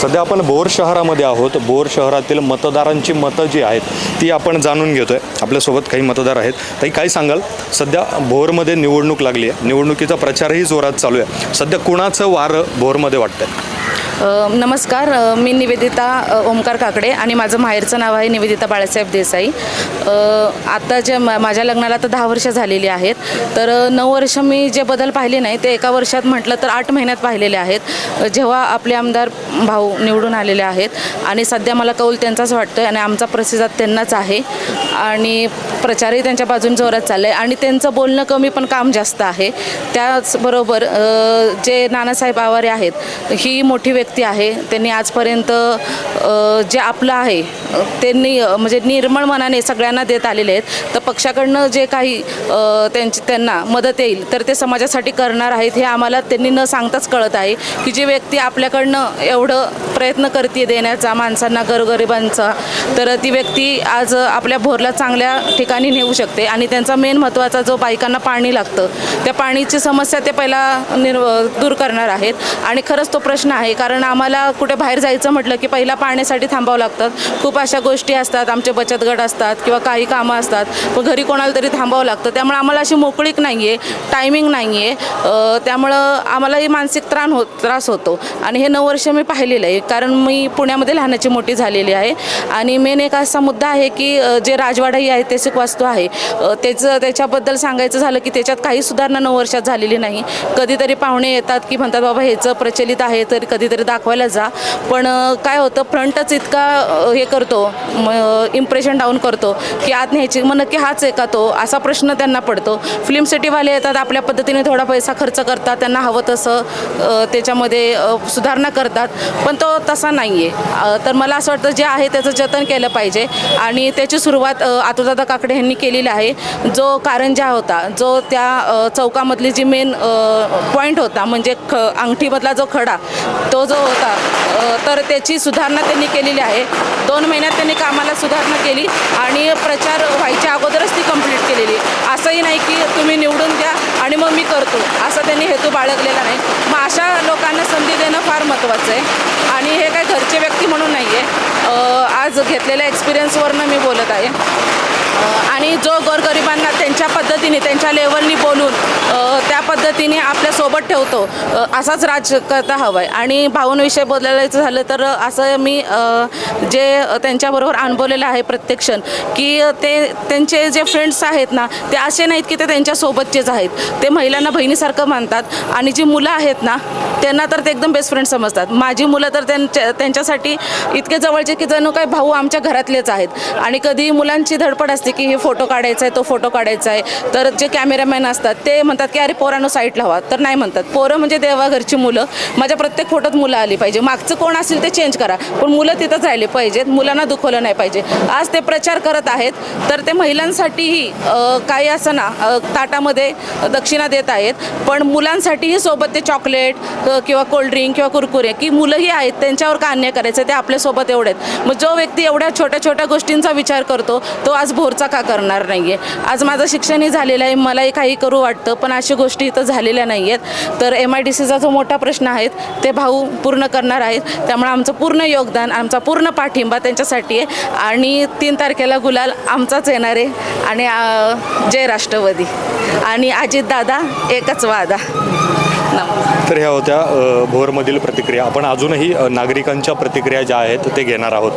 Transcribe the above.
सध्या आपण भोर शहरामध्ये आहोत. भोर शहरातील मतदारांची मतं जी आहेत ती आपण जाणून घेतोय. आपल्यासोबत काही मतदार आहेत. ताई काय सांगाल? सध्या भोरमध्ये निवडणूक लागली आहे निवडणुकीचा प्रचारही जोरात चालू आहे सध्या कुणाचं वारं भोरमध्ये वाटतंय? आहे नमस्कार. मी निवेदिता ओमकार काकडे आणि माझं माहेरचं नाव आहे निवेदिता बाळासाहेब देसाई. आत्ता आता जे मा- माझ्या लग्नाला तर दहा वर्ष झालेली आहेत. तर नऊ वर्ष मी जे बदल पाहिले नाही ते एका वर्षात म्हटलं तर आठ महिन्यात पाहिलेले आहेत. जेव्हा आपले आमदार भाऊ निवडून आलेले आहेत आणि सध्या मला कौल त्यांचाच वाटतोय आणि आमचा प्रतिसाद त्यांनाच आहे आणि प्रचारही त्यांच्या बाजून जोरात चाललं आहे आणि त्यांचं बोलणं कमी पण काम जास्त आहे. त्याचबरोबर जे नानासाहेब आवारे आहेत ही मोठी व्यक्ती व्यक्ती आहे त्यांनी आजपर्यंत जे आपलं आहे त्यांनी म्हणजे निर्मळ मनाने सगळ्यांना देत आलेले आहेत. तर पक्षाकडनं जे काही त्यांची त्यांना मदत येईल तर ते समाजासाठी करणार आहेत हे आम्हाला त्यांनी न सांगताच कळत आहे की जी व्यक्ती आपल्याकडनं एवढं प्रयत्न करते देण्याचा माणसांना गरगरिबांचा तर ती व्यक्ती आज आपल्या भोरला चांगल्या ठिकाणी नेऊ शकते. आणि त्यांचा मेन महत्त्वाचा जो बायकांना पाणी लागतं त्या पाणीची समस्या ते पहिला निर् दूर करणार आहेत. आणि खरंच तो प्रश्न आहे कारण आम्हाला कुठे बाहेर जायचं म्हटलं की पहिला पाण्यासाठी थांबावं लागतात खूप अशा गोष्टी असतात आमचे बचत गट असतात किंवा काही कामं असतात. पण घरी कोणाला तरी थांबावं लागतं. त्यामुळे आम्हाला अशी मोकळीक नाही आहे टायमिंग नाही आहे त्यामुळं आम्हालाही मानसिक त्राण हो त्रास होतो. आणि हे नऊ वर्ष मी पाहिलेलं आहे. कारण मी पुण्यामध्ये लहानाची मोठी झालेली आहे. आणि मेन एक असा मुद्दा आहे की जे राजवाडा ही ऐतिहासिक वास्तू आहे. त्याचं त्याच्याबद्दल सांगायचं झालं की त्याच्यात काही सुधारणा नऊ वर्षात झालेली नाही. कधीतरी पाहुणे येतात की म्हणतात बाबा ह्याचं प्रचलित आहे तर कधीतरी दाखवायला जा. पण काय होतं फ्रंटच इतका हे करतो इम्प्रेशन डाऊन करतो की आत न्यायची मग नक्की हाच आहे का तो? असा प्रश्न त्यांना पडतो. फिल्म सिटीवाले येतात आपल्या पद्धतीने थोडा पैसा खर्च करतात त्यांना हवं तसं त्याच्यामध्ये सुधारणा करतात. पण तो तसा नाही आहे तर मला असं वाटतं जे आहे त्याचं जतन केलं पाहिजे. आणि त्याची सुरुवात अ, आतुदादा काकडे यांनी केलेली आहे. जो कारंजा होता जो त्या चौकामधली जी मेन पॉईंट होता म्हणजे ख अंगठीमधला जो खडा तो जो होता तर त्याची सुधारणा त्यांनी केलेली आहे. दोन महिन्यात त्यांनी कामाला सुधारणा केली आणि प्रचार व्हायच्या अगोदरच ती कंप्लीट केलेली. असंही नाही की तुम्ही निवडून द्या आणि मग मी करतो असा त्यांनी हेतू बाळगलेला नाही. मग अशा लोकांना संधी देणं फार महत्त्वाचं आहे. आणि हे काय घरचे व्यक्ती म्हणून नाही आहे आज घेतलेल्या एक्सपिरियन्सवरनं मी बोलत आहे. आणि जो गोरगरिबांना त्यांच्या पद्धतीने त्यांच्या लेवलनी बोलून व्यक्तीने आपल्यासोबत ठेवतो. असाच राजकर्ता हवा आहे आणि भाऊंविषयी बोलायचं झालं तर असं मी जे त्यांच्याबरोबर अनुभवलेलं आहे प्रत्यक्ष की ते त्यांचे जे फ्रेंड्स आहेत ना ते असे नाहीत की ते त्यांच्यासोबतचेच आहेत. ते महिलांना बहिणीसारखं मानतात आणि जी मुलं आहेत ना त्यांना तर ते एकदम बेस्ट फ्रेंड समजतात. माझी मुलं तर त्यांच्या त्यांच्यासाठी इतके जवळचे की जणू काय भाऊ आमच्या घरातलेच आहेत. आणि कधी मुलांची धडपड असते की हे फोटो काढायचा आहे तो फोटो काढायचा आहे तर जे कॅमेरामॅन असतात ते म्हणतात की अरे पोरांनो साईटला व्हा तर नाही म्हणतात. पोरं म्हणजे देवाघरची मुलं. माझ्या प्रत्येक फोटोत मुलं आली पाहिजे. मागचं कोण असेल ते चेंज करा. पण मुलं तिथंच राहिले पाहिजेत. मुलांना दुखवलं नाही पाहिजे. आज ते प्रचार करत आहेत तर ते महिलांसाठीही काही असं ना ताटामध्ये दक्षिणा देत आहेत. पण मुलांसाठीही सोबत ते चॉकलेट किंवा कोल्ड्रिंक किंवा कुरकुरे की मुलंही आहेत त्यांच्यावर का अन्याय करायचं? ते आपल्यासोबत एवढे आहेत. मग जो व्यक्ती एवढ्या छोट्या छोट्या गोष्टींचा विचार करतो तो आज भोरचा का करणार नाही आहे आज माझं शिक्षणही झालेलं आहे मलाही काही करू वाटतं पण अशा गोष्टी इथं झालेल्या नाही आहेत. तर एम आय डी सीचा जो मोठा प्रश्न आहे ते भाऊ पूर्ण करणार आहेत. त्यामुळे आमचं पूर्ण योगदान आमचा पूर्ण पाठिंबा त्यांच्यासाठी आहे. आणि तीन तारखेला गुलाल आमचाच येणार आहे. आणि जय राष्ट्रवादी. आणि अजितदादा एकच वादा. तर ह्या होत्या भोरमधील प्रतिक्रिया. आपण अजूनही नागरिकांच्या प्रतिक्रिया ज्या आहेत ते घेणार आहोत.